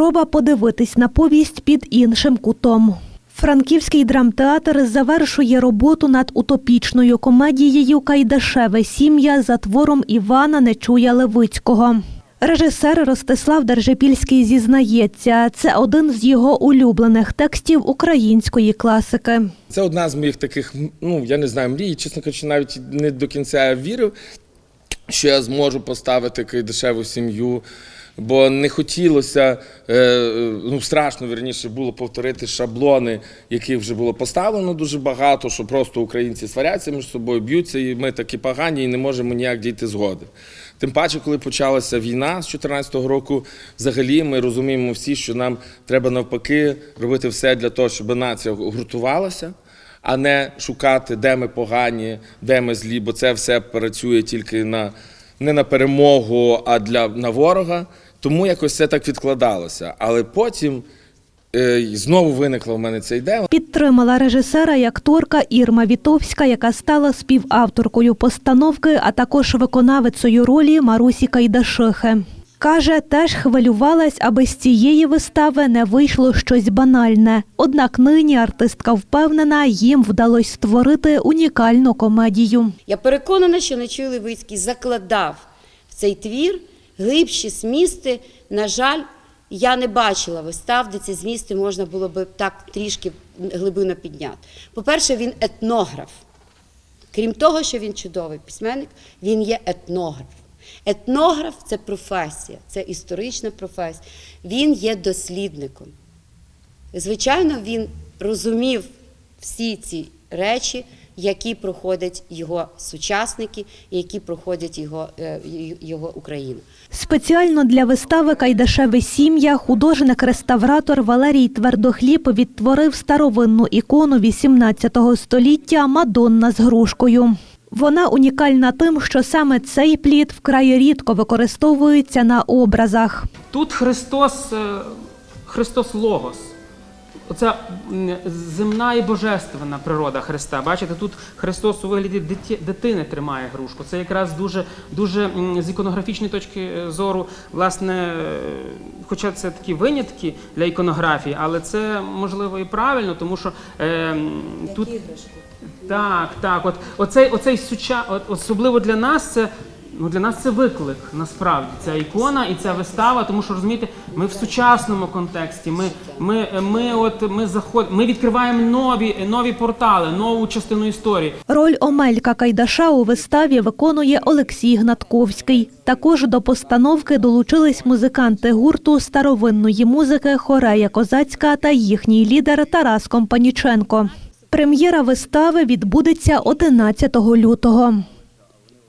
спроба подивитись на повість під іншим кутом. Франківський драмтеатр завершує роботу над утопічною комедією Кайдашеве сім'я за твором Івана Нечуя Левицького. Режисер Ростислав Держипільський зізнається, це один з його улюблених текстів української класики. Це одна з моїх таких, ну я не знаю, мрій. Чесно кажучи, навіть не до кінця вірив, що я зможу поставити кайдашеву сім'ю. Бо не хотілося, е, ну страшно вірніше було повторити шаблони, яких вже було поставлено дуже багато, що просто українці сваряться між собою, б'ються, і ми такі погані, і не можемо ніяк дійти згоди. Тим паче, коли почалася війна з 2014 року, взагалі ми розуміємо всі, що нам треба навпаки робити все для того, щоб нація гуртувалася, а не шукати, де ми погані, де ми злі, бо це все працює тільки на не на перемогу, а для на ворога. Тому якось це так відкладалося. Але потім е, знову виникла в мене ця ідея. Підтримала режисера і акторка Ірма Вітовська, яка стала співавторкою постановки, а також виконавицею ролі Марусі Кайдашихи. Каже, теж хвилювалась, аби з цієї вистави не вийшло щось банальне. Однак нині артистка впевнена, їм вдалося створити унікальну комедію. Я переконана, що Нечуй Левицький закладав в цей твір глибші змісти. На жаль, я не бачила вистав, де ці змісти можна було би так трішки глибину підняти. По-перше, він етнограф. Крім того, що він чудовий письменник, він є етнограф. Етнограф це професія, це історична професія. Він є дослідником. Звичайно, він розумів всі ці речі, які проходять його сучасники, які проходять його, е, його Україна. Спеціально для вистави Кайдашеве сім'я художник-реставратор Валерій Твердохліб відтворив старовинну ікону XVIII століття Мадонна з грушкою. Вона унікальна тим, що саме цей плід вкрай рідко використовується на образах. Тут Христос, е, Христос Логос. Оця земна і божественна природа Христа. Бачите, тут Христос у вигляді дитини тримає грушку. Це якраз дуже, дуже з іконографічної точки е, зору, власне, е, хоча це такі винятки для іконографії, але це можливо і правильно, тому що е, тут. Так, так. От оцей, оцей суча, от, особливо для нас це. Ну, для нас це виклик насправді ця ікона і ця вистава, тому що розумієте, ми в сучасному контексті. Ми, ми, ми, от ми заход, ми відкриваємо нові, нові портали, нову частину історії. Роль Омелька Кайдаша у виставі виконує Олексій Гнатковський. Також до постановки долучились музиканти гурту старовинної музики Хорея Козацька та їхній лідер Тарас Компаніченко. Прем'єра вистави відбудеться 11 лютого.